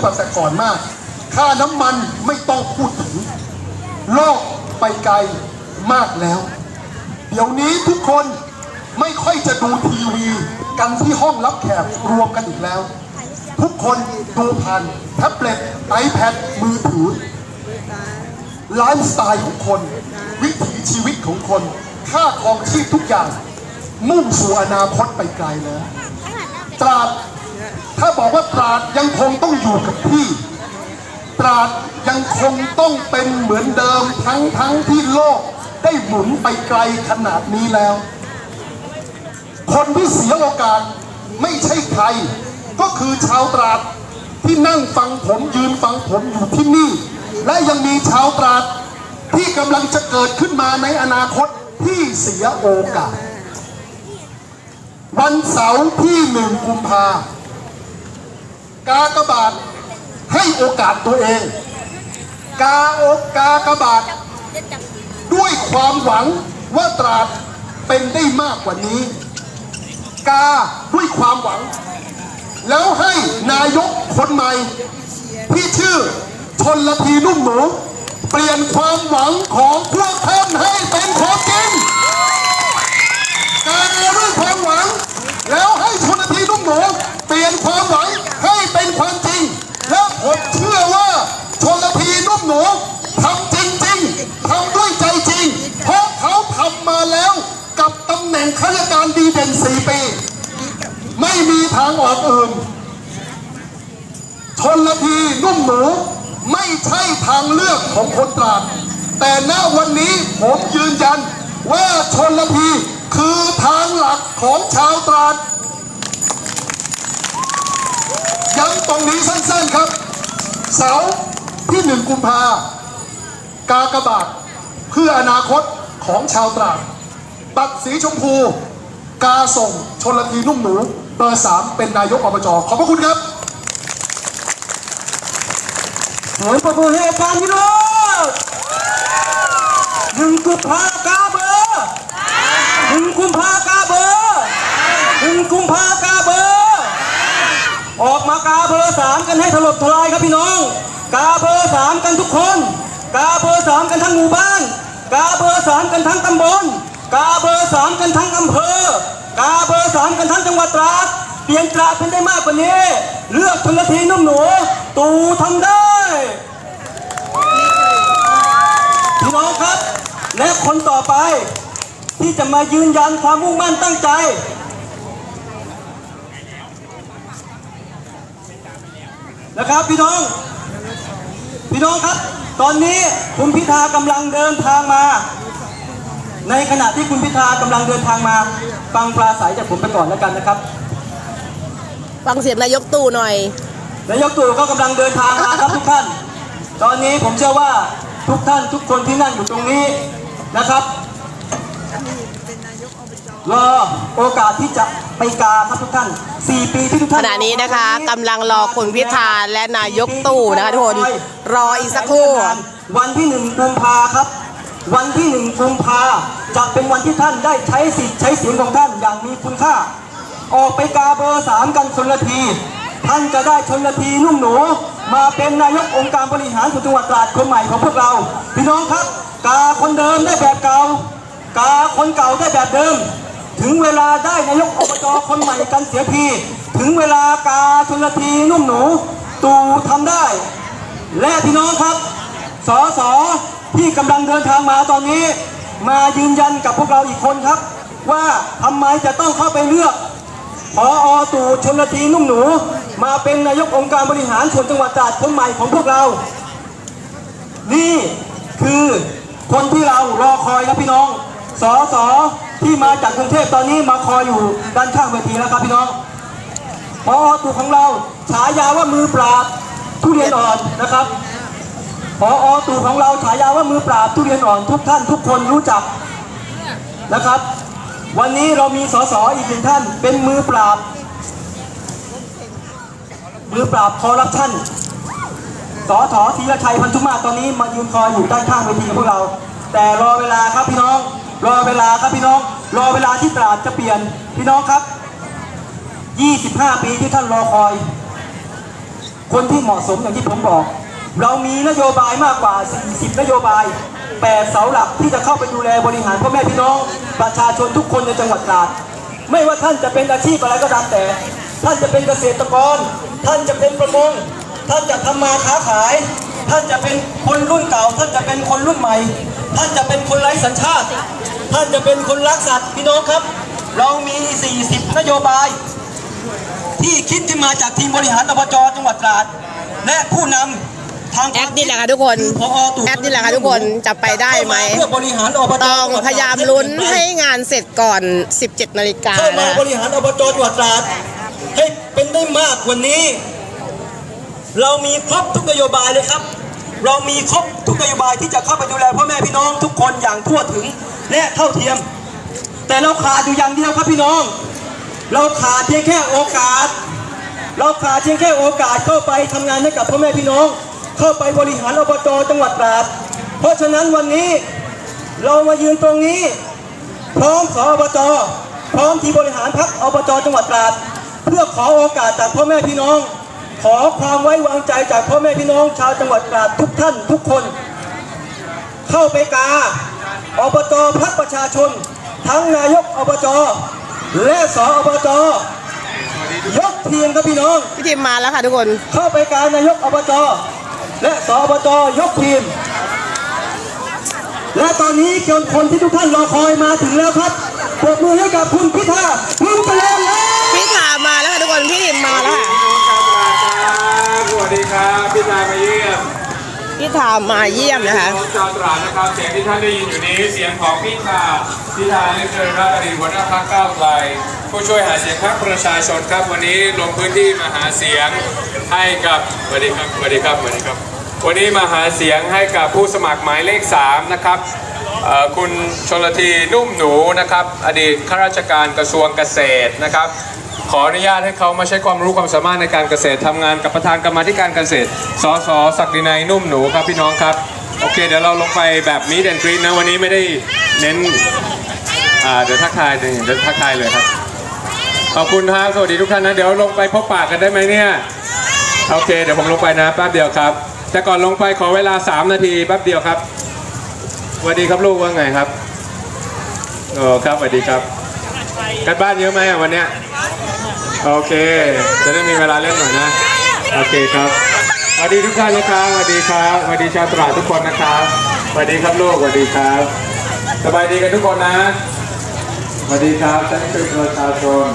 กว่าแต่ก่อนมาก ค่าน้ำมันไม่ต้องพูดถึง โลกไปไกลมากแล้ว เดี๋ยวนี้ทุกคนไม่ค่อยจะดูทีวีกันที่ห้องรับแขกรวมกันอีกแล้ว ทุกคนดูผ่านแท็บเล็ต iPad มือถือไลฟ์สไตล์ของคน วิถีชีวิตของคน ค่าครองชีพทุกอย่าง มุ่งสู่อนาคตไปไกลแล้วตราด ถ้าบอกว่าตราดยังคงต้องอยู่กับที่ตราดยังคงต้องเป็นเหมือนเดิมทั้งทั้งที่โลกได้หมุนไปไกลขนาดนี้แล้ว คนที่เสียโอกาสไม่ใช่ใคร ก็คือชาวตราดที่นั่งฟังผมยืนฟังผมอยู่ที่นี่ และยังมีชาวตราดที่กำลังจะเกิดขึ้นมาในอนาคตที่เสียโอกาส วันเสาร์ที่หนึ่งกุมภา กากบาทให้โอกาสตัวเอง กาโอกากบาทด้วยความหวังว่าตราดเป็นได้มากกว่านี้ กาด้วยความหวัง แล้วให้นายกคนใหม่ ที่ชื่อชนละทีนุ่มหนูเปลี่ยนความหวังของพวกท่านให้เป็นความจริงการด้วยความหวัง แล้วให้ชนละทีนุ่มหนูเปลี่ยนความหวัง เด่น4ปี ไม่มีทางออกอื่นชนละทีนุ่มหนูไม่ใช่ทางเลือกของคนตราด แต่ณวันนี้ผมยืนยันว่าชนละทีคือทางหลักของชาวตราดย้ำตรงนี้สั้นๆครับ เสาร์ที่หนึ่งกุมภากากบาทเพื่ออนาคตของชาวตราดบัตรสีชมพู กาส่งชนละทีนุ่มหนูเบอร์สามเป็นนายกอบจขอบพระคุณครับเสียงประมือให้อาจารย์วิโรจน์หนึ่งกุมภากาเบอร์หนึ่งกุมภากาเบอร์หนึ่งกุมภากาเบอร์ออกมากาเบอร์สามกันให้ถล่มทลายครับพี่น้อง กาเบอร์สามกันทุกคน กาเบอร์สามกันทั้งหมู่บ้าน กาเบอร์สามกันทั้งตำบล กาเบอร์สามกันทั้งอำเภอกาเบอร์สามกันทั้งจังหวัดตราดเปลี่ยนตราดเป็นได้มากกว่านี้ เลือกชนละทีนุ่มหนู ตูทำได้พี่น้องครับ และคนต่อไป ที่จะมายืนยันความมุ่งมั่นตั้งใจนะครับพี่น้อง พี่น้องครับ ตอนนี้คุณพิธากำลังเดินทางมา ในขณะที่คุณพิธากำลังเดินทางมาฟังปราศัยจากผมไปก่อนแล้วกันนะครับ ฟังเสียงนายกตู่หน่อย นายกตู่ก็กำลังเดินทางมาครับทุกท่าน ตอนนี้ผมเชื่อว่าทุกท่านทุกคนที่นั่งอยู่ตรงนี้นะครับรอโอกาสที่จะไปกาครับทุกท่าน 4 ปีที่ทุกขท่านณะนี้นะคะกำลังรอคุณพิธาและนายกตู่นะคะทุกคนรออีกสักครู่วันที่หนึ่งกุมภาครับ วันที่หนึ่งกุมภาจะเป็นวันที่ท่านได้ใช้สิทธิ์ใช้เสียงของท่านอย่างมีคุณค่า ออกไปกาเบอร์สามกันคนละที ท่านจะได้ชนละทีนุ่มหนู มาเป็นนายกองค์การบริหารส่วนจังหวัดตราดคนใหม่ของพวกเรา พี่น้องครับ กาคนเดิมได้แบบเก่า กาคนเก่าได้แบบเดิม ถึงเวลาได้นายกอบจคนใหม่กันเสียที ถึงเวลากาชนละทีนุ่มหนู ตู่ทำได้ และพี่น้องครับสอสอ ที่กำลังเดินทางมาตอนนี้ มายืนยันกับพวกเราอีกคนครับ ว่าทำไมจะต้องเข้าไปเลือกพออตู่ชนละทีนุ่มหนู มาเป็นนายกองค์การบริหารส่วนจังหวัดตราดคนใหม่ของพวกเรา นี่คือคนที่เรารอคอยครับพี่น้องสอสอที่มาจากกรุงเทพตอนนี้มาคอยอยู่ด้านข้างเวทีแล้วครับพี่น้องพอตู่ของเราฉายาว่ามือปราบทุเรียนอ่อนนะครับ พออตู่ของเราฉายาว่ามือปราบทุเรียนอ่อนทุกท่านทุกคนรู้จักนะครับ วันนี้เรามีสสอีกหนึ่งท่าน เป็นมือปราบ มือปราบคอร์รัปชันสอถอธีรชัยพันธุมาตอนนี้มายืนคอยอยู่ด้านข้างเวทีพวกเรา แต่รอเวลาครับพี่น้อง รอเวลาครับพี่น้อง รอเวลาที่ตราดจะเปลี่ยนพี่น้องครับ 25 ปีที่ท่านรอคอย คนที่เหมาะสมอย่างที่ผมบอก เรามีนโยบายมากกว่า 40 นโยบาย 8 เสาหลักที่จะเข้าไปดูแลบริหารพ่อแม่พี่น้อง ประชาชนทุกคนในจังหวัดตราด ไม่ว่าท่านจะเป็นอาชีพอะไรก็ตามแต่ ท่านจะเป็นเกษตรกร ท่านจะเป็นประมง ท่านจะทำมาค้าขาย ท่านจะเป็นคนรุ่นเก่า ท่านจะเป็นคนรุ่นใหม่ ท่านจะเป็นคนไร้สัญชาติ ท่านจะเป็นคนรักสัตว์พี่น้องครับ เรามี 40 นโยบาย ที่คิดขึ้นมาจากทีมบริหารอบจจังหวัดตราด และผู้นำทา แอปนี่แหละค่ะทุกคนพอตู่แอปนี่แหละค่ะทุกคนจะไปได้ไหมเข้าาเพื่อบริหารอบจต้องพยายามลุ้นให้งานเสร็จก่อน 17 นาฬิกาเข้ามานะบริหารอบจจังหวัดตราดให้เป็นได้มากกว่านี้ เรามีครบทุกนโยบายเลยครับ เรามีครบทุกนโยบายที่จะเข้าไปดูแลพ่อแม่พี่น้องทุกคนอย่างทั่วถึงและเท่าเทียม แต่เราขาดอยู่อย่างเดียวครับพี่น้อง เราขาดเพียงแค่โอกาส เราขาดเพียงแค่โอกาสเข้าไปทำงานให้กับพ่อแม่พี่น้อง เข้าไปบริหารอบจจังหวัดตราด เพราะฉะนั้นวันนี้เรามายืนตรงนี้ พร้อมสอบจพร้อมทีมบริหารพักอบจจังหวัดตราด เพื่อขอโอกาสจากพ่อแม่พี่น้อง ขอความไว้วางใจจากพ่อแม่พี่น้อง ชาวจังหวัดตราดทุกท่านทุกคน เข้าไปกาอบจพักประชาชน ทั้งนายกอบจและสอบจยกทีมครับพี่น้องพี่ทีมมาแล้วค่ะทุกคน เข้าไปการนายกอบจ และสอบจยกทีม และตอนนี้คนคนที่ทุกท่านรอคอยมาถึงแล้วครับปรบมือให้กับคุณพิธาคุณเจริญแล้วพี่ถามมาแล้วค่ะทุกคนพี่ทีมมาแล้วค่ะสวัสดีครับพี่ชายมาเยี่ยมพี่ถามมาเยี่ยมนะคะน้องจอตราดนะครับเสียงที่ท่านได้ยินอยู่นี้เสียงของพี่ชาพี่ชานี่คือรัฐอดีตหัวหน้าพรรคก้าวไกลผู้ช่วยหาเสียงพรรคประชาชนครับวันนี้ลงพื้นที่มาหาเสียง ให้กับสวัสดีครับสวัสดีครับสวัสดีครับ วันนี้มาหาเสียงให้กับผู้สมัครหมายเลข 3 นะครับคุณชนลทีนุ่มหนูนะครับ อดีตข้าราชการกระทรวงเกษตรนะครับ ขออนุญาตให้เขามาใช้ความรู้ความสามารถในการเกษตรทำงานกับประธานกรรมธิการเกษตร สสศักดินัยนุ่มหนูครับพี่น้องครับ โอเค เดี๋ยวเราลงไปแบบมีเดนกรีนนะ วันนี้ไม่ได้เน้นเดี๋ยวทักทายเดี๋ยวเดี๋ยวทักทายเลยครับ ขอบคุณครับ สวัสดีทุกท่านนะ เดี๋ยวลงไปพบปากกันได้ไหมเนี่ย โอเค เดี๋ยวผมลงไปนะแป๊บเดียวครับ แต่ก่อนลงไปขอเวลา 3 นาทีแป๊บเดียวครับสวัสดีครับลูกว่าไงครับโอ้ครับสวัสดีครับกันบ้านเยอะไหมวันเนี้ยโอเค จะได้มีเวลาเล่นหน่อยนะ โอเคครับสวัสดีทุกท่านนะครับสวัสดีครับสวัสดีชาวตราดทุกคนนะครับสวัสดีครับลูกสวัสดีครับ สบายดีกันทุกคนนะสวัสดีครับท่านคือประชาวชน